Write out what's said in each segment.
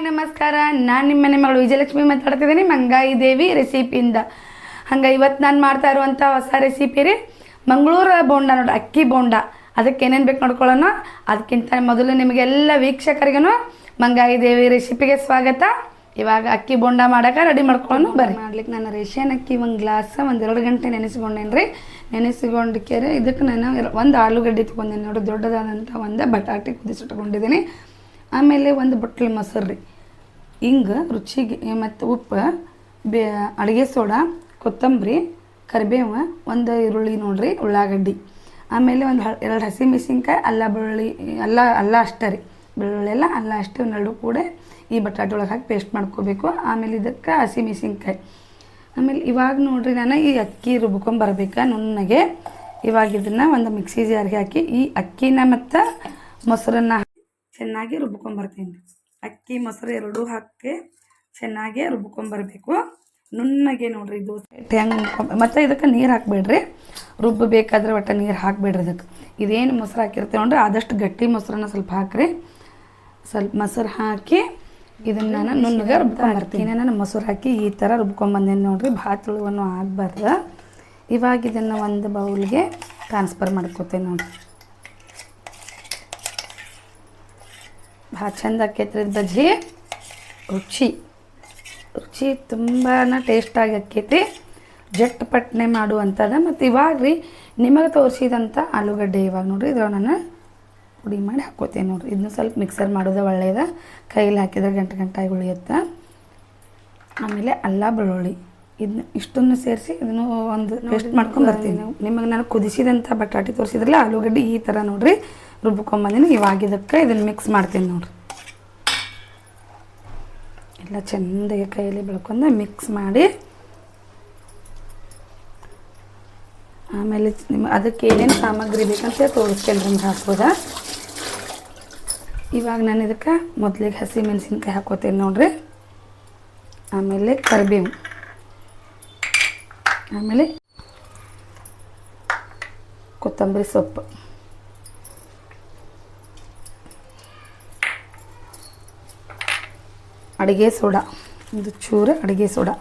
Hi ನಮಸ್ಕಾರ. ನಾನು ನಿಮ್ಮ ಮನೆ ಮಗಳು ವಿಜಯಲಕ್ಷ್ಮಿ ಮಾತಾಡ್ತಿದ್ದೀನಿ. ಮಂಗಾಯಿ ದೇವಿ ರೆಸಿಪಿಯಿಂದ. ಹಂಗೆ ಇವತ್ತು ನಾನು ಮಾಡ್ತಾ ಇರುವಂಥ ಹೊಸ ರೆಸಿಪಿ ರೀ ಮಂಗಳೂರು ಬೋಂಡ ನೋಡಿ ಅಕ್ಕಿ ಬೋಂಡ. ಅದಕ್ಕೆ ಏನೇನು ಬೇಕು ನೋಡ್ಕೊಳ್ಳೋಣ. ಅದಕ್ಕಿಂತ ಮೊದಲು ನಿಮಗೆಲ್ಲ ವೀಕ್ಷಕರಿಗೂ ಮಂಗಾಯಿ ದೇವಿ ರೆಸಿಪಿಗೆ ಸ್ವಾಗತ. ಇವಾಗ ಅಕ್ಕಿ ಬೋಂಡ ಮಾಡೋಕೆ ರೆಡಿ ಮಾಡ್ಕೊಳ್ಳೋಣ ಬರ್ರಿ. ಮಾಡ್ಲಿಕ್ಕೆ ನಾನು ರೇಷನ್ ಅಕ್ಕಿ ಒಂದು ಗ್ಲಾಸ್ ಒಂದು ಎರಡು ಗಂಟೆ ನೆನೆಸ್ಕೊಂಡೇನಿ ರೀ ನೆನೆಸ್ಕೊಂಡಕ್ಕೆ ಇದಕ್ಕೆ ನಾನು ಒಂದು ಆಲೂಗಡ್ಡೆ ತೊಗೊಂಡೇನೆ ನೋಡಿ ದೊಡ್ಡದಾದಂಥ ಒಂದು ಬಟಾಟೆ ಕುದಿಸಿಟ್ಕೊಂಡಿದ್ದೀನಿ. ಆಮೇಲೆ ಒಂದು ಬಟ್ಲು ಮೊಸರು ರೀ ಹಿಂಗೆ ರುಚಿಗೆ ಮತ್ತು ಉಪ್ಪು, ಬೇ, ಅಡುಗೆ ಸೋಡಾ, ಕೊತ್ತಂಬರಿ, ಕರಿಬೇವು, ಒಂದು ಈರುಳ್ಳಿ ನೋಡ್ರಿ, ಉಳ್ಳಾಗಡ್ಡಿ. ಆಮೇಲೆ ಒಂದು ಎರಡು ಹಸಿ ಮೆಣಸಿನ್ಕಾಯಿ, ಅಲ್ಲ ಬೆಳ್ಳುಳ್ಳಿ, ಅಲ್ಲ ಅಲ್ಲ ಅಷ್ಟೇ ರೀ. ಬೆಳ್ಳುಳ್ಳಿ ಎಲ್ಲ, ಅಲ್ಲ ಅಷ್ಟೇ ಒಂದೆರಡು ಕೂಡ ಈ ಬಟಾಟೆ ಒಳಗೆ ಹಾಕಿ ಪೇಸ್ಟ್ ಮಾಡ್ಕೋಬೇಕು. ಆಮೇಲೆ ಇದಕ್ಕೆ ಹಸಿಮೆಣಸಿನ್ಕಾಯಿ ಆಮೇಲೆ ಇವಾಗ ನೋಡ್ರಿ ನಾನು ಈ ಅಕ್ಕಿ ರುಬ್ಕೊಂಬರ್ಬೇಕು ನುಣ್ಣಗೆ. ಇವಾಗ ಇದನ್ನು ಒಂದು ಮಿಕ್ಸಿ ಜಾರ್ಗೆ ಹಾಕಿ ಈ ಅಕ್ಕಿನ ಮತ್ತು ಮೊಸರನ್ನ ಚೆನ್ನಾಗಿ ರುಬ್ಕೊಂಬರ್ತೀನಿ ಅಕ್ಕಿ ಮೊಸರು ಎರಡೂ ಹಾಕಿ ಚೆನ್ನಾಗಿ ರುಬ್ಕೊಂಬರ್ಬೇಕು. ನುಣ್ಣಗೆ ನೋಡ್ರಿ ದೋಸೆ ಹೆಂಗೆ ಮತ್ತು ಇದಕ್ಕೆ ನೀರು ಹಾಕ್ಬೇಡ್ರಿ. ರುಬ್ಬಬೇಕಾದ್ರೆ ಒಟ್ಟು ನೀರು ಹಾಕ್ಬೇಡ್ರಿ ಇದಕ್ಕೆ. ಇದೇನು ಮೊಸರು ಹಾಕಿರ್ತೀವಿ ನೋಡ್ರಿ ಆದಷ್ಟು ಗಟ್ಟಿ ಮೊಸರನ್ನ ಸ್ವಲ್ಪ ಹಾಕ್ರಿ. ಸ್ವಲ್ಪ ಮೊಸರು ಹಾಕಿ ಇದನ್ನ ನಾನು ನುಣ್ಣಗೆ ರುಬ್ಕೊಂಬರ್ತೀನಿ. ನಾನು ಮೊಸರು ಹಾಕಿ ಈ ಥರ ರುಬ್ಕೊಂಬಂದೇನಿ ನೋಡ್ರಿ ಭಾತ್ ತುಳುವನ್ನು ಆಗಬಾರ್ದು. ಇವಾಗ ಇದನ್ನು ಒಂದು ಬೌಲ್ಗೆ ಟ್ರಾನ್ಸ್ಫರ್ ಮಾಡ್ಕೋತೇನೆ ನೋಡ್ರಿ. ಭಾಳ ಚಂದ ಆಕೈತ್ರಿ ಬಜ್ಜಿ. ರುಚಿ. ರುಚಿ ತುಂಬಾ ಟೇಸ್ಟಾಗಿ ಆಕೈತಿ ಜಟ್ ಪಟ್ನೆ ಮಾಡುವಂಥದ್ದು ಮತ್ತು ಇವಾಗ ರೀ ನಿಮಗೆ ತೋರಿಸಿದಂಥ ಆಲೂಗಡ್ಡೆ ಇವಾಗ ನೋಡಿರಿ ಇದ್ರ ನಾನು ಪುಡಿ ಮಾಡಿ ಹಾಕೋತೇನೆ ನೋಡಿರಿ. ಇದನ್ನು ಸ್ವಲ್ಪ ಮಿಕ್ಸರ್ ಮಾಡೋದು ಒಳ್ಳೆಯದ ಕೈಯಲ್ಲಿ ಹಾಕಿದ್ರೆ ಗಂಟೆ ಗಂಟಾಗಿ ಉಳಿಯುತ್ತೆ. ಆಮೇಲೆ ಅಲ್ಲ ಬೆಳ್ಳುಳ್ಳಿ. ಇದನ್ನ ಇಷ್ಟನ್ನು ಸೇರಿಸಿ ಇದನ್ನು ಒಂದು ಟೇಸ್ಟ್ ಮಾಡ್ಕೊಂಡು ಬರ್ತೀನಿ. ನಿಮಗೆ ನಾನು ಕುದಿಸಿದಂಥ ಬಟಾಟೆ ತೋರಿಸಿದ್ರಲ್ಲ ಆಲೂಗಡ್ಡೆ ಈ ಥರ ನೋಡ್ರಿ. ರುಬ್ಕೊಂಬಂದಿನಿ. ಇವಾಗ ಇದಕ್ಕೆ ಇದನ್ನು ಮಿಕ್ಸ್ ಮಾಡ್ತೀನಿ ನೋಡ್ರಿ. ಎಲ್ಲ ಚೆಂದಾಗಿ ಕೈಯಲ್ಲಿ ಬೆಳ್ಕೊಂಡು ಮಿಕ್ಸ್ ಮಾಡಿ. ಆಮೇಲೆ ನಿಮ್ಮ ಅದಕ್ಕೆ ಏನೇನು ಸಾಮಗ್ರಿ ಬೇಕಂತ ತೋರಿಸ್ತೇನೆ ನಿಮ್ಗೆ ಹಾಕ್ಬೋದ? ಇವಾಗ ನಾನು ಇದಕ್ಕೆ ಮೊದಲಿಗೆ ಹಸಿ ಮೆಣಸಿನ್ಕಾಯಿ ಹಾಕೋತೀನಿ ನೋಡ್ರಿ. ಆಮೇಲೆ ಕರಿಬೇವು. ಆಮೇಲೆ ಕೊತ್ತಂಬರಿ ಸೊಪ್ಪು. ಅಡುಗೆ ಸೋಡಾ. ಒಂದು ಚೂರು ಅಡುಗೆ ಸೋಡಾ.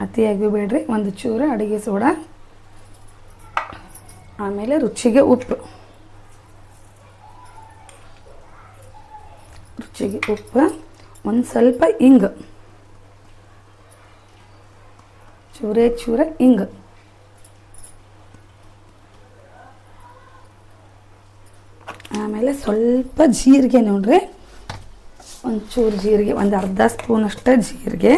ಅತಿಯಾಗಿ ಬೇಡ್ರಿ, ಒಂದು ಚೂರು ಅಡುಗೆ ಸೋಡಾ. ಆಮೇಲೆ ರುಚಿಗೆ ಉಪ್ಪು. ರುಚಿಗೆ ಉಪ್ಪು, ಒಂದು ಸ್ವಲ್ಪ ಇಂಗು. ಚೂರೇ ಚೂರ ಇಂಗು. ಆಮೇಲೆ ಸ್ವಲ್ಪ ಜೀರಿಗೆ ನೋಡ್ರಿ ಒಂದು ಚೂರು ಜೀರಿಗೆ, ಒಂದು ಅರ್ಧ ಸ್ಪೂನಷ್ಟು ಜೀರಿಗೆ.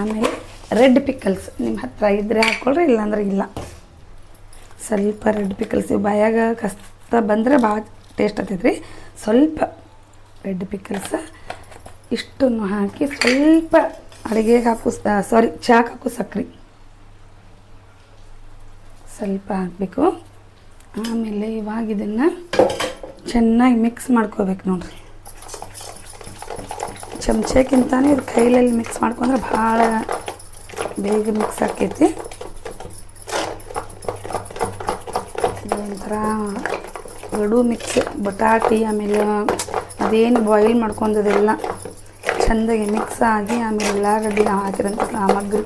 ಆಮೇಲೆ ರೆಡ್ ಪಿಕಲ್ಸ್ ನಿಮ್ಮ ಹತ್ರ ಇದ್ದರೆ ಹಾಕ್ಕೊಳ್ರಿ ಇಲ್ಲಾಂದ್ರೆ ಇಲ್ಲ. ಸ್ವಲ್ಪ ರೆಡ್ ಪಿಕಲ್ಸ್ ಬಾಯಾಗ ಕಸ್ತ ಬಂದರೆ ಭಾಳ ಟೇಸ್ಟ್ ಆಗ್ತೈತ್ರಿ. ಸ್ವಲ್ಪ ರೆಡ್ ಪಿಕಲ್ಸ್ ಇಷ್ಟನ್ನು ಹಾಕಿ ಸ್ವಲ್ಪ ಅಡುಗೆಗೆ ಹಾಕು ಸಾರಿ ಚಾಕ್ ಹಾಕು ಸಕ್ರೆ. ಸ್ವಲ್ಪ ಹಾಕಬೇಕು. ಆಮೇಲೆ ಇವಾಗ ಇದನ್ನು ಚೆನ್ನಾಗಿ ಮಿಕ್ಸ್ ಮಾಡ್ಕೋಬೇಕು ನೋಡ್ರಿ. ಚಮಚಕ್ಕಿಂತಾನೆ ಇದು ಕೈಲಲ್ಲಿ ಮಿಕ್ಸ್ ಮಾಡ್ಕೊಂಡ್ರೆ ಭಾಳ ಬೇಗ ಮಿಕ್ಸ್ ಆಕೈತಿ ಒಂಥರ ಗಡು ಮಿಕ್ಸ್ ಬಟಾಟಿ ಆಮೇಲೆ ಅದೇನು ಬಾಯ್ಲ್ ಮಾಡ್ಕೊಂಡದೆಲ್ಲ ಚೆಂದಾಗಿ ಮಿಕ್ಸ್ ಆಗಿ ಆಮೇಲೆ ಉಳ್ಳಾಗಡ್ಡಿ ಹಾಕಿದಂಥ ಸಾಮಗ್ರಿ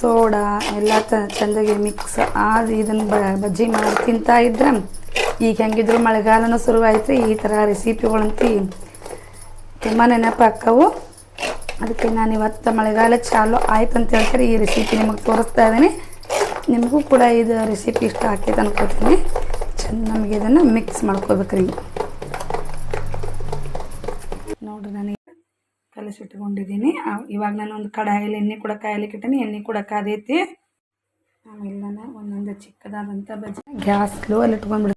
ಸೋಡಾ, ಎಲ್ಲ ಚೆಂದಾಗಿ ಮಿಕ್ಸ್ ಆದ ಇದನ್ನು ಬಜ್ಜಿ ಮಾಡಿ ತಿಂತಾ ಇದ್ರೆ, ಈಗ ಹೆಂಗಿದ್ರು ಮಳೆಗಾಲನೂ ಶುರುವಾಯ್ತು, ಈ ಥರ ರೆಸಿಪಿಗಳಂತೂ ತುಂಬ ನೆನಪಾಕ್ಕವು ಅದಕ್ಕೆ ನಾನು ಇವತ್ತು ಮಳೆಗಾಲ ಚಾಲು ಆಯ್ತು ಅಂತ ಹೇಳ್ತಾರೆ, ಈ ರೆಸಿಪಿ ನಿಮಗೆ ತೋರಿಸ್ತಾ ಇದ್ದೀನಿ. ನಿಮಗೂ ಕೂಡ ಇದು ರೆಸಿಪಿ ಇಷ್ಟ ಆಕೈತೆ ಅನ್ಕೋತೀನಿ. ಚೆಂದ ನಮಗೆ ಇದನ್ನು ಮಿಕ್ಸ್ ಮಾಡ್ಕೋಬೇಕ್ರಿ ನೋಡಿರಿ ನನಗೆ ಕಲಸಿಟ್ಕೊಂಡಿದ್ದೀನಿ ಇವಾಗ ನಾನು ಒಂದು ಕಡಾಯಲ್ಲಿ ಎಣ್ಣೆ ಕೂಡ ಕಾಯಲಿಕ್ಕಿಟ್ಟಿನಿ ಎಣ್ಣೆ ಕೂಡ ಕಾದೈತಿ. ಆಮೇಲೆ ನಾನು ಒಂದೊಂದು ಚಿಕ್ಕದಾದಂಥ ಬಜ್ಜಿ ಗ್ಯಾಸ್ ಸ್ಲೋ ಅಲ್ಲಿ ಇಟ್ಕೊಂಡ್ಬಿಡ್ತೀನಿ.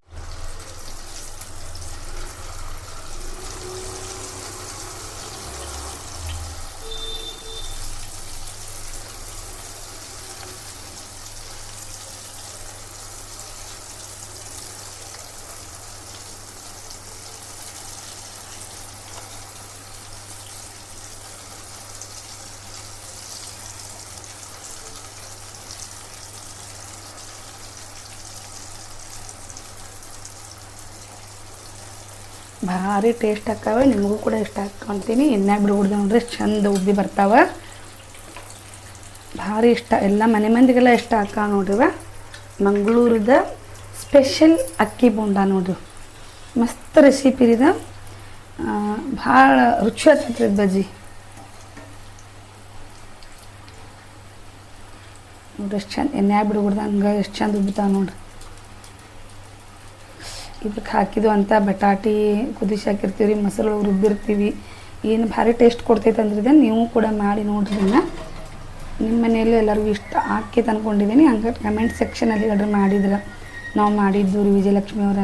ಭಾರಿ ಟೇಸ್ಟ್ ಆಕಾವೆ ನಿಮಗೂ ಕೂಡ ಇಷ್ಟ ಹಾಕ್ಕೊಂತೀನಿ ಎಣ್ಣೆ ಬಿಡ್ಬಿಡ್ದು ನೋಡ್ರಿ ಚಂದ ಉಬ್ಬಿ ಬರ್ತಾವೆ. ಭಾರಿ ಇಷ್ಟ, ಎಲ್ಲ ಮನೆ ಮಂದಿಗೆಲ್ಲ ಇಷ್ಟ ಹಾಕ ನೋಡ್ರಿವ ಮಂಗಳೂರದ ಸ್ಪೆಷಲ್ ಅಕ್ಕಿ ಬೋಂಡ ನೋಡ್ರಿ. ಮಸ್ತ್ ರೆಸಿಪಿ ಇದೆ. ಭಾಳ ರುಚಿ ಆಗ್ತೈತ್ರಿ ಬಜ್ಜಿ. ನೋಡ್ರಿ ಎಷ್ಟು ಚಂದ, ಎಣ್ಣೆ ಬಿಡ್ಬಿಡ್ದು ಹಂಗೆ ಎಷ್ಟು ಚಂದ ಉಬ್ಬಿತಾವ ನೋಡ್ರಿ. ಇದಕ್ಕೆ ಹಾಕಿದ್ದು ಅಂತ ಬಟಾಟಿ ಕುದಿಸಿ ಹಾಕಿರ್ತೀವಿ ರೀ ಮೊಸರು ರುಬ್ಬಿರ್ತೀವಿ. ಏನು ಭಾರಿ ಟೇಸ್ಟ್ ಕೊಡ್ತೈತೆ ಅಂದ್ರೆ ನೀವು ಕೂಡ ಮಾಡಿ ನೋಡ್ರಿ ಇದನ್ನು. ನಿಮ್ಮ ಮನೆಯಲ್ಲಿ ಎಲ್ಲರಿಗೂ ಇಷ್ಟ ಹಾಕಿ ಅಂದ್ಕೊಂಡಿದ್ದೀನಿ ಹಂಗೆ ಕಮೆಂಟ್ ಸೆಕ್ಷನಲ್ಲಿ ಹೇಳಿ ಮಾಡಿದ್ರೆ. ನಾವು ಮಾಡಿದ್ದು ರೀ ವಿಜಯಲಕ್ಷ್ಮಿ ಅವರ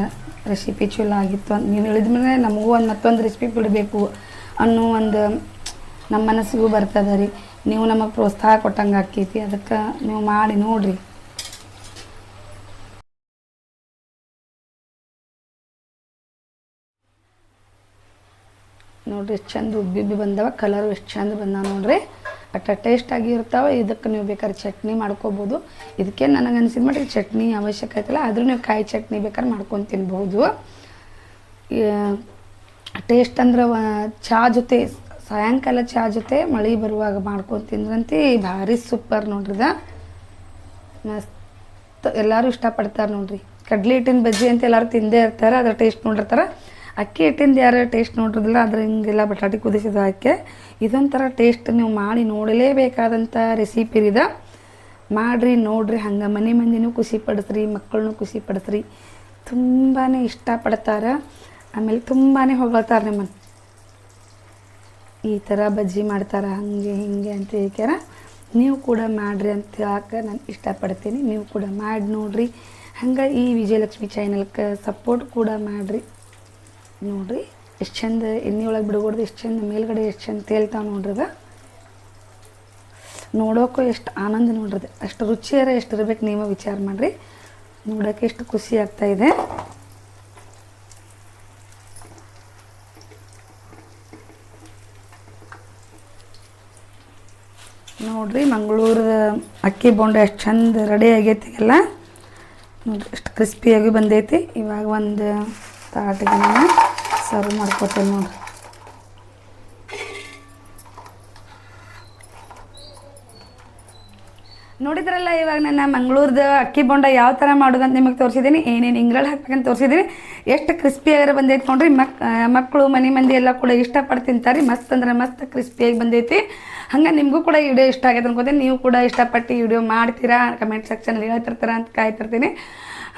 ರೆಸಿಪಿ ಚಲೋ ಆಗಿತ್ತು ಅಂತ. ನೀವು ಹೇಳಿದ ಮೇಲೆ ನಮಗೂ ಒಂದು ಮತ್ತೊಂದು ರೆಸಿಪಿ ಬಿಡಬೇಕು ಅನ್ನೋ ಒಂದು ನಮ್ಮ ಮನಸ್ಸಿಗೂ ಬರ್ತದೆ ರೀ. ನೀವು ನಮಗೆ ಪ್ರೋತ್ಸಾಹ ಕೊಟ್ಟಂಗೆ ಆಕೈತಿ ಅದಕ್ಕೆ ನೀವು ಮಾಡಿ ನೋಡಿರಿ. ನೋಡ್ರಿ ಎಷ್ಟು ಚಂದ ಉಬ್ಬಿ ಉಬ್ಬಿ ಬಂದವ ಕಲರು ಎಷ್ಟು ಚಂದ ಬಂದಾವ ನೋಡ್ರಿ. ಅಟ್ಟ ಟೇಸ್ಟ್ ಆಗಿ ಇರ್ತಾವೆ, ಇದಕ್ಕೆ ನೀವು ಬೇಕಾದ್ರೆ ಚಟ್ನಿ ಮಾಡ್ಕೋಬೋದು. ಇದಕ್ಕೆ ನನಗೆ ಅನಿಸಿದ ಮಟ್ಟಿಗೆ ಚಟ್ನಿ ಅವಶ್ಯಕ ಐತಲ್ಲ, ಆದರೂ ನೀವು ಕಾಯಿ ಚಟ್ನಿ ಬೇಕಾದ್ರೆ ಮಾಡ್ಕೊಂಡು ತಿನ್ಬೋದು. ಟೇಸ್ಟ್ ಅಂದ್ರೆ ಚಹಾ ಜೊತೆ, ಸಾಯಂಕಾಲ ಚಹಾ ಜೊತೆ ಮಳೆ ಬರುವಾಗ ಮಾಡ್ಕೊಂಡು ತಿಂದ್ರಂತಿ, ಭಾರಿ ಸೂಪರ್ ನೋಡ್ರಿದ ಮಸ್ತ್, ಎಲ್ಲರೂ ಇಷ್ಟಪಡ್ತಾರೆ ನೋಡ್ರಿ. ಕಡ್ಲಿ ಹಿಟ್ಟಿನ ಬಜ್ಜಿ ಅಂತ ಎಲ್ಲರೂ ತಿಂದೇ ಇರ್ತಾರೆ, ಅದ್ರ ಟೇಸ್ಟ್ ನೋಡಿರ್ತಾರೆ. ಅಕ್ಕಿ ಹಿಟ್ಟಿಂದ ಯಾರು ಟೇಸ್ಟ್ ನೋಡಿರಲಿಲ್ಲ ಅದ್ರ ಹಿಂಗೆಲ್ಲ ಬಟಾಟೆ ಕುದಿಸಿದ ಹಾಕಿ ಇದೊಂಥರ ಟೇಸ್ಟ್ ನೀವು ಮಾಡಿ ನೋಡಲೇಬೇಕಾದಂಥ ರೆಸಿಪಿ ಇದೆ. ಮಾಡಿರಿ, ನೋಡ್ರಿ, ಹಂಗೆ ಮನೆ ಮಂದಿನೂ ಖುಷಿ ಪಡಿಸ್ರಿ, ಮಕ್ಕಳನ್ನೂ ಖುಷಿ ಪಡಿಸ್ರಿ. ತುಂಬಾ ಇಷ್ಟಪಡ್ತಾರೆ ಆಮೇಲೆ ತುಂಬಾ ಹೊಗಳ್ತಾರೆ ನಿಮ್ಮನ್ನು ಈ ಥರ ಬಜ್ಜಿ ಮಾಡ್ತಾರೆ, ಹಾಗೆ, ಹಿಂಗೆ ಅಂತ ಹೇಳ್ಕ್ಯಾರ. ನೀವು ಕೂಡ ಮಾಡಿರಿ ಅಂತ ಹೇಳಕ್ಕೆ ನಾನು ಇಷ್ಟಪಡ್ತೀನಿ ನೀವು ಕೂಡ ಮಾಡಿ ನೋಡಿರಿ. ಹಂಗೆ ಈ ವಿಜಯಲಕ್ಷ್ಮಿ ಚಾನಲ್ಗೆ ಸಪೋರ್ಟ್ ಕೂಡ ಮಾಡಿರಿ. ನೋಡ್ರಿ, ಎಷ್ಟು ಚಂದ ಎಣ್ಣೆ ಒಳಗೆ ಬಿಡಬಾರ್ದು, ಎಷ್ಟು ಚಂದ ಮೇಲ್ಗಡೆ ಎಷ್ಟು ಚಂದ ತೇಲ್ತಾವೆ ನೋಡ್ರಿ ಅದ. ನೋಡೋಕ್ಕೂ ಎಷ್ಟು ಆನಂದ ನೋಡ್ರಿ ಅಷ್ಟು ರುಚಿಯಾರ ಎಷ್ಟು ಇರಬೇಕು ನೀವು ವಿಚಾರ ಮಾಡಿರಿ. ನೋಡೋಕೆ ಎಷ್ಟು ಖುಷಿ ಆಗ್ತಾ ಇದೆ. ನೋಡ್ರಿ ಮಂಗಳೂರು ಅಕ್ಕಿ ಬೋಂಡ ಎಷ್ಟು ಚಂದ ರೆಡಿ ಆಗೈತಿ ಎಲ್ಲ. ನೋಡ್ರಿ ಎಷ್ಟು ಕ್ರಿಸ್ಪಿಯಾಗಿ ಬಂದೈತಿ. ಇವಾಗ ಒಂದು ತಾಟಿಗೆ ನಾನು ಸರ್ವ್ ಮಾಡ್ಕೊತೇನೆ ನೋಡಿ ನೋಡಿದ್ರಲ್ಲ ಇವಾಗ ನನ್ನ ಮಂಗಳೂರದ ಅಕ್ಕಿ ಬೊಂಡ ಯಾವ ಥರ ಮಾಡೋದಂತ ನಿಮಗೆ ತೋರಿಸಿದ್ದೀನಿ ಏನೇನು ಇಂಗ್ರಲ್ಲಿ ಹಾಕ್ಬೇಕಂತ ತೋರಿಸಿದ್ದೀನಿ ಎಷ್ಟು ಕ್ರಿಸ್ಪಿಯಾಗಿ ಬಂದೈತೆ ನೋಡ್ರಿ. ಮಕ್ ಮಕ್ಕಳು ಮನೆ ಮಂದಿ ಎಲ್ಲ ಕೂಡ ಇಷ್ಟಪಟ್ಟು ತಿಂತಾರೆ. ಮಸ್ತ್ ಅಂದ್ರೆ ಮಸ್ತ್ ಕ್ರಿಸ್ಪಿಯಾಗಿ ಬಂದೈತಿ. ಹಂಗೆ ನಿಮಗೂ ಕೂಡ ಈ ವಿಡಿಯೋ ಇಷ್ಟ ಆಗೈತೆ ಅನ್ಕೋತೀನಿ. ನೀವು ಕೂಡ ಇಷ್ಟಪಟ್ಟು ಈ ವಿಡಿಯೋ ಮಾಡ್ತೀರಾ? ಕಮೆಂಟ್ ಸೆಕ್ಷನಲ್ಲಿ ಹೇಳ್ತಿರ್ತೀರ ಅಂತ ಕಾಯ್ತಿರ್ತೀನಿ.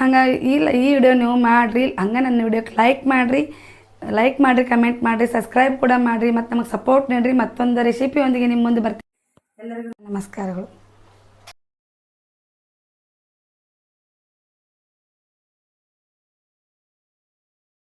ಹಂಗೆ ಇಲ್ಲ, ಈ ವಿಡಿಯೋ ನೀವು ಮಾಡಿರಿ, ಹಂಗೆ ನನ್ನ ವಿಡಿಯೋಕ್ಕೆ ಲೈಕ್ ಮಾಡಿರಿ ಲೈಕ್ ಮಾಡಿರಿ ಕಮೆಂಟ್ ಮಾಡಿರಿ ಸಬ್ಸ್ಕ್ರೈಬ್ ಕೂಡ ಮಾಡಿರಿ, ಮತ್ತು ನಮಗೆ ಸಪೋರ್ಟ್ ನೀಡಿರಿ. ಮತ್ತೊಂದು ರೆಸಿಪಿಯೊಂದಿಗೆ ನಿಮ್ಮ ಮುಂದೆ ಬರ್ತೀನಿ. ಎಲ್ಲರಿಗೂ ನಮಸ್ಕಾರಗಳು.